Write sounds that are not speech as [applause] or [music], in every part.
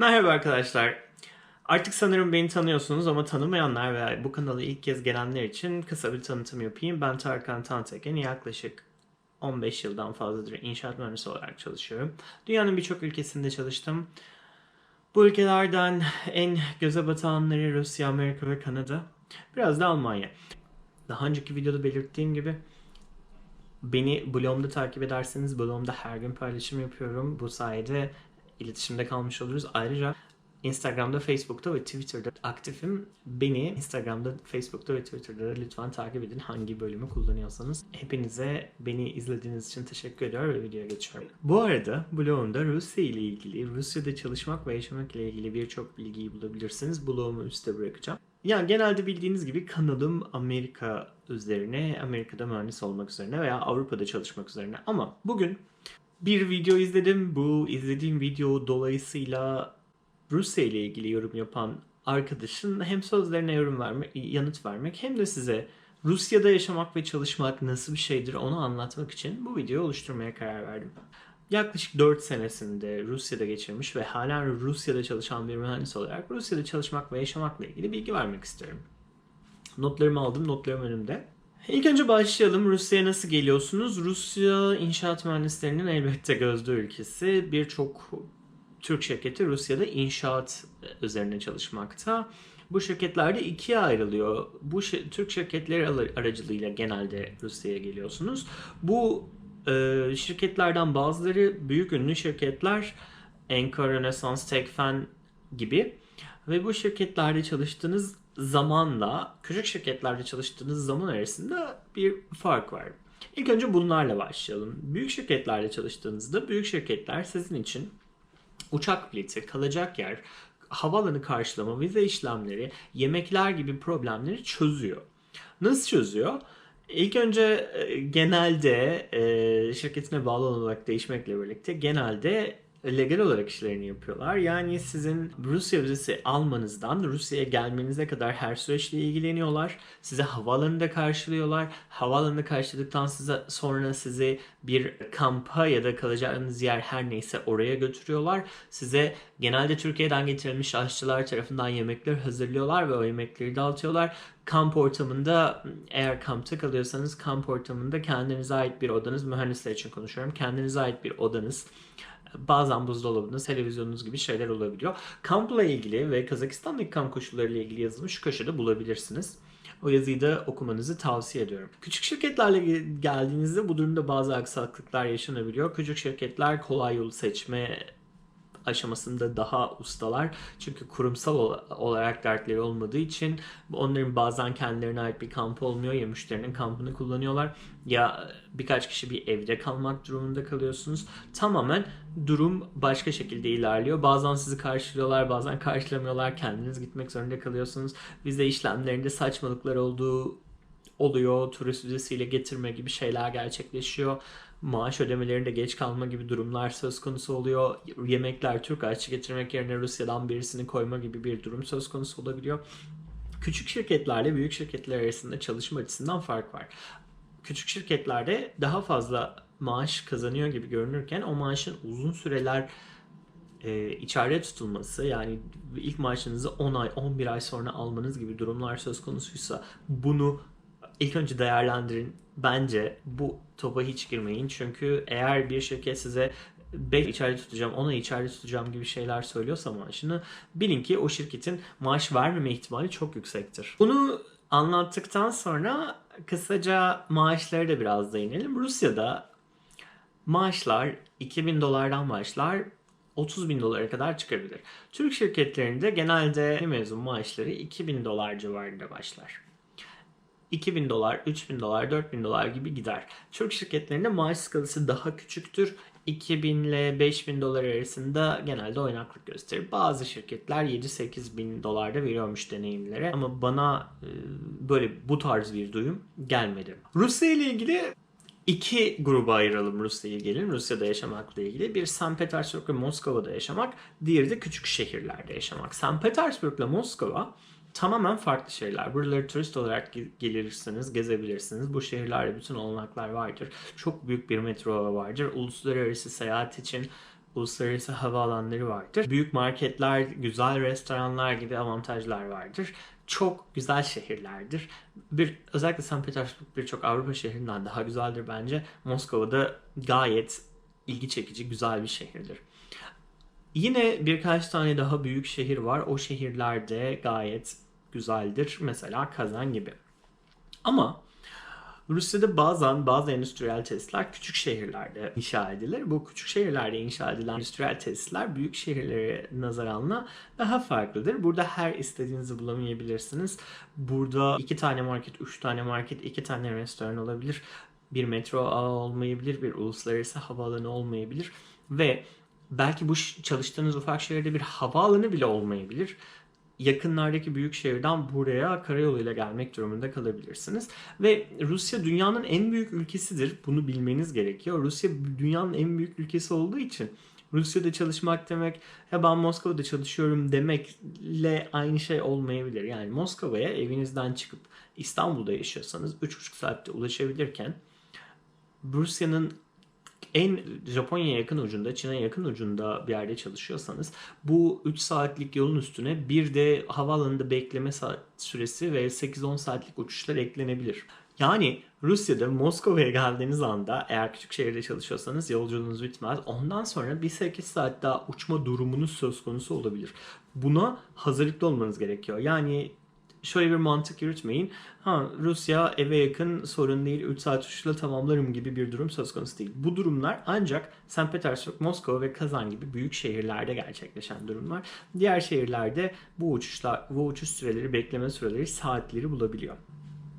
Merhaba arkadaşlar. Artık sanırım beni tanıyorsunuz ama tanımayanlar veya bu kanala ilk kez gelenler için kısa bir tanıtım yapayım. Ben Tarkan Tantekin. Yaklaşık 15 yıldan fazladır inşaat mühendisi olarak çalışıyorum. Dünyanın birçok ülkesinde çalıştım. Bu ülkelerden en göze batanları Rusya, Amerika ve Kanada. Biraz da Almanya. Daha önceki videoda belirttiğim gibi Beni blogumda takip ederseniz blogumda her gün paylaşım yapıyorum. Bu sayede iletişimde kalmış oluruz. Ayrıca Instagram'da, Facebook'ta ve Twitter'da aktifim. Beni Instagram'da, Facebook'ta ve Twitter'da da lütfen takip edin hangi bölümü kullanıyorsanız. Hepinize beni izlediğiniz için teşekkür ediyorum ve videoya geçiyorum. Bu arada blogumda Rusya ile ilgili, Rusya'da çalışmak ve yaşamak ile ilgili birçok bilgiyi bulabilirsiniz. Blogumu üstte bırakacağım. Ya genelde bildiğiniz gibi kanalım Amerika üzerine, Amerika'da mühendis olmak üzerine veya Avrupa'da çalışmak üzerine. Ama bugün bir video izledim. Bu izlediğim video dolayısıyla Rusya ile ilgili yorum yapan arkadaşın hem sözlerine yorum vermek, yanıt vermek hem de size Rusya'da yaşamak ve çalışmak nasıl bir şeydir onu anlatmak için bu videoyu oluşturmaya karar verdim. Yaklaşık 4 senesinde Rusya'da geçirmiş ve halen Rusya'da çalışan bir mühendis olarak Rusya'da çalışmak ve yaşamakla ilgili bilgi vermek istiyorum. Notlarımı aldım, notlarım önümde. İlk önce başlayalım. Rusya'ya nasıl geliyorsunuz? Rusya inşaat mühendislerinin elbette gözde ülkesi. Birçok Türk şirketi Rusya'da inşaat üzerine çalışmakta. Bu şirketler de ikiye ayrılıyor. Bu şi- Türk şirketleri ar- aracılığıyla genelde Rusya'ya geliyorsunuz. Bu e, şirketlerden bazıları büyük ünlü şirketler Enka, Rönesans, Tekfen gibi ve bu şirketlerde çalıştığınız zamanla küçük şirketlerde çalıştığınız zaman arasında bir fark var. İlk önce bunlarla başlayalım. Büyük şirketlerde çalıştığınızda büyük şirketler sizin için uçak bileti, kalacak yer, havaalanı karşılama, vize işlemleri, yemekler gibi problemleri çözüyor. Nasıl çözüyor? İlk önce e, genelde e, şirketine bağlı olarak değişmekle birlikte genelde legal olarak işlerini yapıyorlar. Yani sizin Rusya vizesi almanızdan Rusya'ya gelmenize kadar her süreçle ilgileniyorlar. Size havaalanında karşılıyorlar. Havaalanında karşıladıktan size, sonra sizi bir kampa ya da kalacağınız yer her neyse oraya götürüyorlar. Size genelde Türkiye'den getirilmiş aşçılar tarafından yemekler hazırlıyorlar ve o yemekleri dağıtıyorlar. Kamp ortamında eğer kampta kalıyorsanız kamp ortamında kendinize ait bir odanız, mühendisler için konuşuyorum. Kendinize ait bir odanız, bazen buzdolabınız, televizyonunuz gibi şeyler olabiliyor. Kampla ilgili ve Kazakistan'daki kamp koşullarıyla ilgili yazımı şu köşede bulabilirsiniz. O yazıyı da okumanızı tavsiye ediyorum. Küçük şirketlerle ge- geldiğinizde bu durumda bazı aksaklıklar yaşanabiliyor. Küçük şirketler kolay yolu seçme aşamasında daha ustalar. Çünkü kurumsal ol- olarak dertleri olmadığı için onların bazen kendilerine ait bir kampı olmuyor ya müşterinin kampını kullanıyorlar ya birkaç kişi bir evde kalmak durumunda kalıyorsunuz. Tamamen durum başka şekilde ilerliyor. Bazen sizi karşılıyorlar, bazen karşılamıyorlar. Kendiniz gitmek zorunda kalıyorsunuz. Vize işlemlerinde saçmalıklar olduğu oluyor. Turist vizesiyle getirme gibi şeyler gerçekleşiyor. Maaş ödemelerinde geç kalma gibi durumlar söz konusu oluyor. Yemekler Türk aşçı getirmek yerine Rusya'dan birisini koyma gibi bir durum söz konusu olabiliyor. Küçük şirketlerle büyük şirketler arasında çalışma açısından fark var. Küçük şirketlerde daha fazla maaş kazanıyor gibi görünürken o maaşın uzun süreler e, içeride tutulması yani ilk maaşınızı 10 ay 11 ay sonra almanız gibi durumlar söz konusuysa bunu ilk önce değerlendirin. Bence bu topa hiç girmeyin. Çünkü eğer bir şirket size 5 içeride tutacağım, 10 ay içeride tutacağım gibi şeyler söylüyorsa maaşını bilin ki o şirketin maaş vermeme ihtimali çok yüksektir. Bunu anlattıktan sonra kısaca maaşları da biraz değinelim. Rusya'da maaşlar 2000 dolardan başlar 30 bin dolara kadar çıkabilir. Türk şirketlerinde genelde mezun maaşları 2000 dolar civarında başlar. 2000 dolar, 3000 dolar, 4000 dolar gibi gider. Türk şirketlerinde maaş skalası daha küçüktür. 2000 ile 5000 dolar arasında genelde oynaklık gösterir. Bazı şirketler 7-8 bin dolarda veriyormuş deneyimlere ama bana e, böyle bu tarz bir duyum gelmedi. Rusya ile ilgili iki gruba ayıralım Rusya'ya gelin. Rusya'da yaşamakla ilgili. Bir St. Petersburg ve Moskova'da yaşamak. Diğeri de küçük şehirlerde yaşamak. St. Petersburg ile Moskova tamamen farklı şeyler. Buraları turist olarak ge- gelirsiniz, gezebilirsiniz. Bu şehirlerde bütün olanaklar vardır. Çok büyük bir metro vardır. Uluslararası seyahat için uluslararası havaalanları vardır. Büyük marketler, güzel restoranlar gibi avantajlar vardır. Çok güzel şehirlerdir. Bir özellikle St. Petersburg birçok Avrupa şehrinden daha güzeldir bence. Moskova'da gayet ilgi çekici, güzel bir şehirdir. Yine birkaç tane daha büyük şehir var. O şehirlerde gayet güzeldir. Mesela Kazan gibi. Ama Rusya'da bazen bazı endüstriyel tesisler küçük şehirlerde inşa edilir. Bu küçük şehirlerde inşa edilen endüstriyel tesisler büyük şehirlere nazaranla daha farklıdır. Burada her istediğinizi bulamayabilirsiniz. Burada iki tane market, üç tane market, iki tane restoran olabilir. Bir metro ağı olmayabilir, bir uluslararası havaalanı olmayabilir. Ve belki bu çalıştığınız ufak şehirde bir havaalanı bile olmayabilir yakınlardaki büyük şehirden buraya karayoluyla gelmek durumunda kalabilirsiniz. Ve Rusya dünyanın en büyük ülkesidir. Bunu bilmeniz gerekiyor. Rusya dünyanın en büyük ülkesi olduğu için Rusya'da çalışmak demek ya ben Moskova'da çalışıyorum demekle aynı şey olmayabilir. Yani Moskova'ya evinizden çıkıp İstanbul'da yaşıyorsanız 3,5 saatte ulaşabilirken Rusya'nın en Japonya'ya yakın ucunda, Çin'e yakın ucunda bir yerde çalışıyorsanız bu 3 saatlik yolun üstüne bir de havaalanında bekleme saat süresi ve 8-10 saatlik uçuşlar eklenebilir. Yani Rusya'da Moskova'ya geldiğiniz anda eğer küçük şehirde çalışıyorsanız yolculuğunuz bitmez. Ondan sonra bir 8 saat daha uçma durumunuz söz konusu olabilir. Buna hazırlıklı olmanız gerekiyor. Yani şöyle bir mantık yürütmeyin. Ha Rusya eve yakın sorun değil 3 saat uçuşla tamamlarım gibi bir durum söz konusu değil. Bu durumlar ancak St. Petersburg, Moskova ve Kazan gibi büyük şehirlerde gerçekleşen durumlar. Diğer şehirlerde bu uçuşlar, bu uçuş süreleri, bekleme süreleri saatleri bulabiliyor.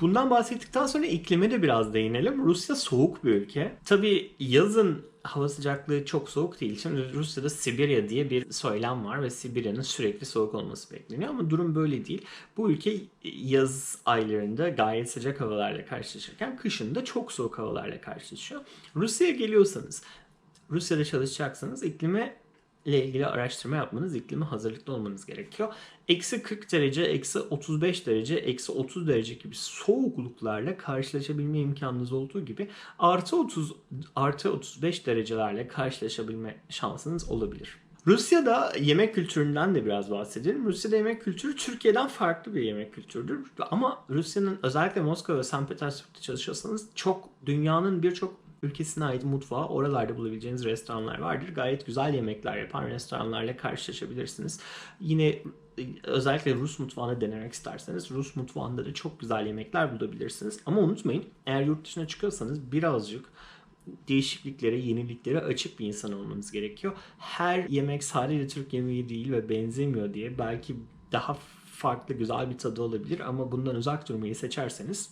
Bundan bahsettikten sonra iklime de biraz değinelim. Rusya soğuk bir ülke. Tabii yazın hava sıcaklığı çok soğuk değil. Şimdi Rusya'da Sibirya diye bir söylem var ve Sibirya'nın sürekli soğuk olması bekleniyor ama durum böyle değil. Bu ülke yaz aylarında gayet sıcak havalarla karşılaşırken kışın da çok soğuk havalarla karşılaşıyor. Rusya'ya geliyorsanız, Rusya'da çalışacaksanız iklime ile ilgili araştırma yapmanız, iklime hazırlıklı olmanız gerekiyor. Eksi 40 derece, eksi 35 derece, eksi 30 derece gibi soğukluklarla karşılaşabilme imkanınız olduğu gibi artı 30, artı 35 derecelerle karşılaşabilme şansınız olabilir. Rusya'da yemek kültüründen de biraz bahsedelim. Rusya'da yemek kültürü Türkiye'den farklı bir yemek kültürüdür. Ama Rusya'nın özellikle Moskova ve St. Petersburg'da çalışıyorsanız çok dünyanın birçok ülkesine ait mutfağı oralarda bulabileceğiniz restoranlar vardır. Gayet güzel yemekler yapan restoranlarla karşılaşabilirsiniz. Yine e, özellikle Rus mutfağını denemek isterseniz Rus mutfağında da çok güzel yemekler bulabilirsiniz. Ama unutmayın eğer yurt dışına çıkıyorsanız birazcık değişikliklere, yeniliklere açık bir insan olmanız gerekiyor. Her yemek sadece Türk yemeği değil ve benzemiyor diye belki daha farklı güzel bir tadı olabilir ama bundan uzak durmayı seçerseniz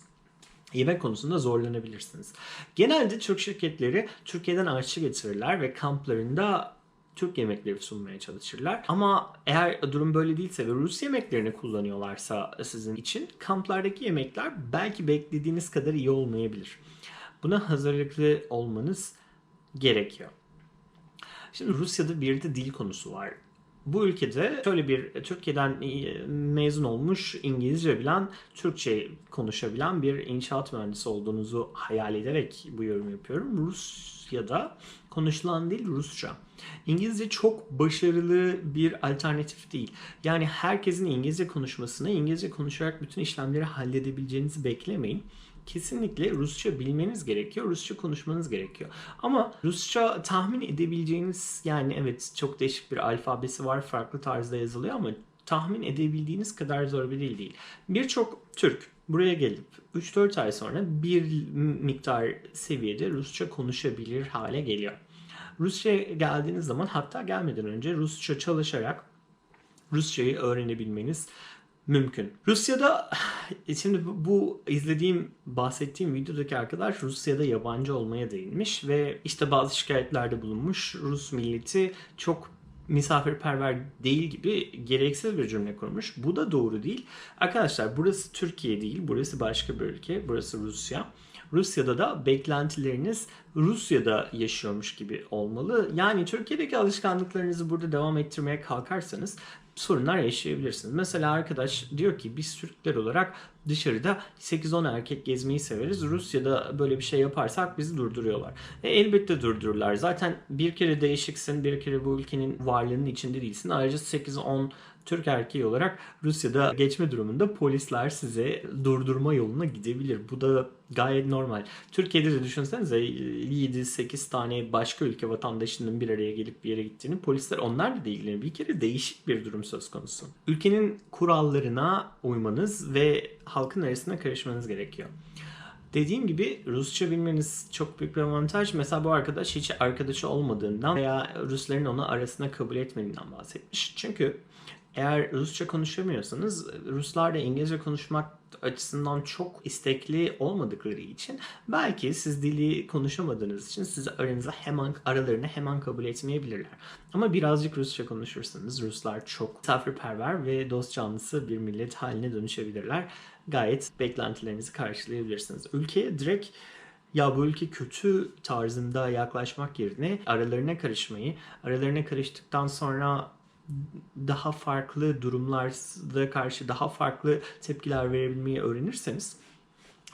yemek konusunda zorlanabilirsiniz. Genelde Türk şirketleri Türkiye'den aşçı getirirler ve kamplarında Türk yemekleri sunmaya çalışırlar. Ama eğer durum böyle değilse ve Rus yemeklerini kullanıyorlarsa sizin için kamplardaki yemekler belki beklediğiniz kadar iyi olmayabilir. Buna hazırlıklı olmanız gerekiyor. Şimdi Rusya'da bir de dil konusu var. Bu ülkede şöyle bir Türkiye'den mezun olmuş İngilizce bilen, Türkçe konuşabilen bir inşaat mühendisi olduğunuzu hayal ederek bu yorum yapıyorum. Rusya'da konuşulan dil Rusça. İngilizce çok başarılı bir alternatif değil. Yani herkesin İngilizce konuşmasını, İngilizce konuşarak bütün işlemleri halledebileceğinizi beklemeyin kesinlikle Rusça bilmeniz gerekiyor. Rusça konuşmanız gerekiyor. Ama Rusça tahmin edebileceğiniz yani evet çok değişik bir alfabesi var. Farklı tarzda yazılıyor ama tahmin edebildiğiniz kadar zor bir dil değil. Birçok Türk buraya gelip 3-4 ay sonra bir miktar seviyede Rusça konuşabilir hale geliyor. Rusça geldiğiniz zaman hatta gelmeden önce Rusça çalışarak Rusçayı öğrenebilmeniz mümkün. Rusya'da [sighs] şimdi bu izlediğim bahsettiğim videodaki arkadaş Rusya'da yabancı olmaya değinmiş ve işte bazı şikayetlerde bulunmuş. Rus milleti çok misafirperver değil gibi gereksiz bir cümle kurmuş. Bu da doğru değil. Arkadaşlar burası Türkiye değil, burası başka bir ülke, burası Rusya. Rusya'da da beklentileriniz Rusya'da yaşıyormuş gibi olmalı. Yani Türkiye'deki alışkanlıklarınızı burada devam ettirmeye kalkarsanız sorunlar yaşayabilirsiniz. Mesela arkadaş diyor ki biz Türkler olarak dışarıda 8-10 erkek gezmeyi severiz. Rusya'da böyle bir şey yaparsak bizi durduruyorlar. E, elbette durdururlar. Zaten bir kere değişiksin, bir kere bu ülkenin varlığının içinde değilsin. Ayrıca 8-10 Türk erkeği olarak Rusya'da geçme durumunda polisler size durdurma yoluna gidebilir. Bu da gayet normal. Türkiye'de de düşünsenize 7-8 tane başka ülke vatandaşının bir araya gelip bir yere gittiğini polisler onlarla da ilgilenir. Bir kere değişik bir durum söz konusu. Ülkenin kurallarına uymanız ve halkın arasına karışmanız gerekiyor. Dediğim gibi Rusça bilmeniz çok büyük bir avantaj. Mesela bu arkadaş hiç arkadaşı olmadığından veya Rusların onu arasına kabul etmediğinden bahsetmiş. Çünkü eğer Rusça konuşamıyorsanız Ruslar da İngilizce konuşmak açısından çok istekli olmadıkları için belki siz dili konuşamadığınız için sizi aranıza hemen aralarına hemen kabul etmeyebilirler. Ama birazcık Rusça konuşursanız Ruslar çok misafirperver ve dost canlısı bir millet haline dönüşebilirler. Gayet beklentilerinizi karşılayabilirsiniz. Ülkeye direkt ya bu ülke kötü tarzında yaklaşmak yerine aralarına karışmayı, aralarına karıştıktan sonra daha farklı durumlarda karşı daha farklı tepkiler verebilmeyi öğrenirseniz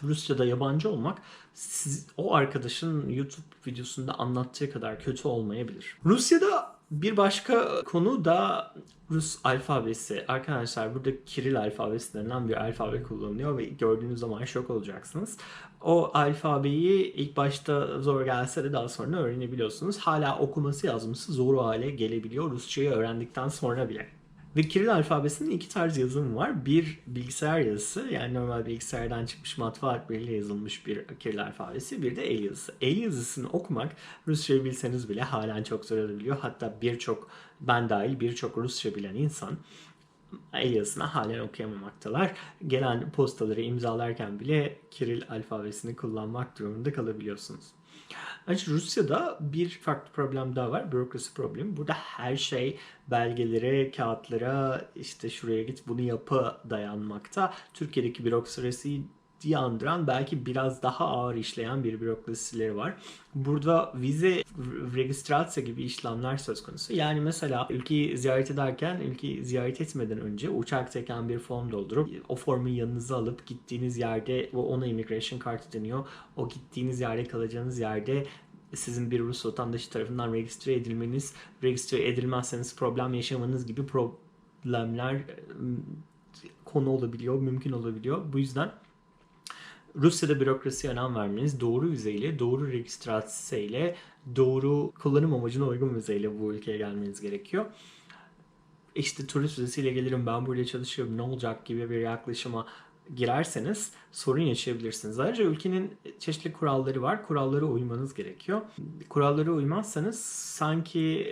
Rusya'da yabancı olmak siz, o arkadaşın YouTube videosunda anlattığı kadar kötü olmayabilir. Rusya'da bir başka konu da Rus alfabesi. Arkadaşlar burada Kiril alfabesi denilen bir alfabe kullanılıyor ve gördüğünüz zaman şok olacaksınız. O alfabeyi ilk başta zor gelse de daha sonra öğrenebiliyorsunuz. Hala okuması yazması zor hale gelebiliyor Rusçayı öğrendikten sonra bile. Ve Kiril alfabesinin iki tarz yazımı var. Bir bilgisayar yazısı yani normal bilgisayardan çıkmış matbaa harfleriyle yazılmış bir Kiril alfabesi. Bir de el yazısı. El yazısını okumak Rusçayı bilseniz bile halen çok zor olabiliyor. Hatta birçok ben dahil birçok Rusça bilen insan el yazısını halen okuyamamaktalar. Gelen postaları imzalarken bile Kiril alfabesini kullanmak durumunda kalabiliyorsunuz. Ancak Rusya'da bir farklı problem daha var. Bürokrasi problemi. Burada her şey belgelere, kağıtlara, işte şuraya git bunu yapı dayanmakta. Türkiye'deki bürokrasiyi diye andıran belki biraz daha ağır işleyen bir bürokrasileri var. Burada vize registrasyon gibi işlemler söz konusu. Yani mesela ülkeyi ziyaret ederken ülkeyi ziyaret etmeden önce uçaktayken bir form doldurup o formu yanınıza alıp gittiğiniz yerde o ona immigration kartı deniyor. O gittiğiniz yerde kalacağınız yerde sizin bir Rus vatandaşı tarafından registre edilmeniz, registre edilmezseniz problem yaşamanız gibi problemler konu olabiliyor, mümkün olabiliyor. Bu yüzden Rusya'da bürokrasiye önem vermeniz, doğru vizeyle, doğru registrasyon doğru kullanım amacına uygun vizeyle bu ülkeye gelmeniz gerekiyor. İşte turist vizesiyle gelirim ben burada çalışıyorum ne olacak gibi bir yaklaşıma girerseniz sorun yaşayabilirsiniz. Ayrıca ülkenin çeşitli kuralları var. Kurallara uymanız gerekiyor. Kurallara uymazsanız sanki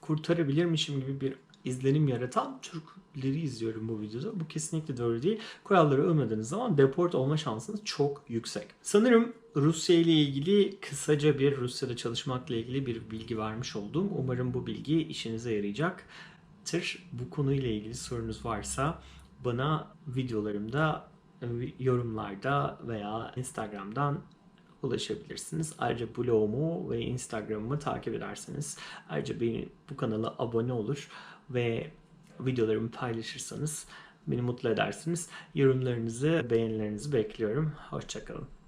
kurtarabilirmişim gibi bir izlenim yaratan Türkleri izliyorum bu videoda. Bu kesinlikle doğru değil. Kurallara uymadığınız zaman deport olma şansınız çok yüksek. Sanırım Rusya ile ilgili kısaca bir Rusya'da çalışmakla ilgili bir bilgi vermiş oldum. Umarım bu bilgi işinize yarayacaktır. Bu konuyla ilgili sorunuz varsa bana videolarımda yorumlarda veya Instagram'dan ulaşabilirsiniz. Ayrıca blogumu ve Instagram'ımı takip ederseniz ayrıca beni bu kanala abone olur ve videolarımı paylaşırsanız beni mutlu edersiniz. Yorumlarınızı, beğenilerinizi bekliyorum. Hoşçakalın.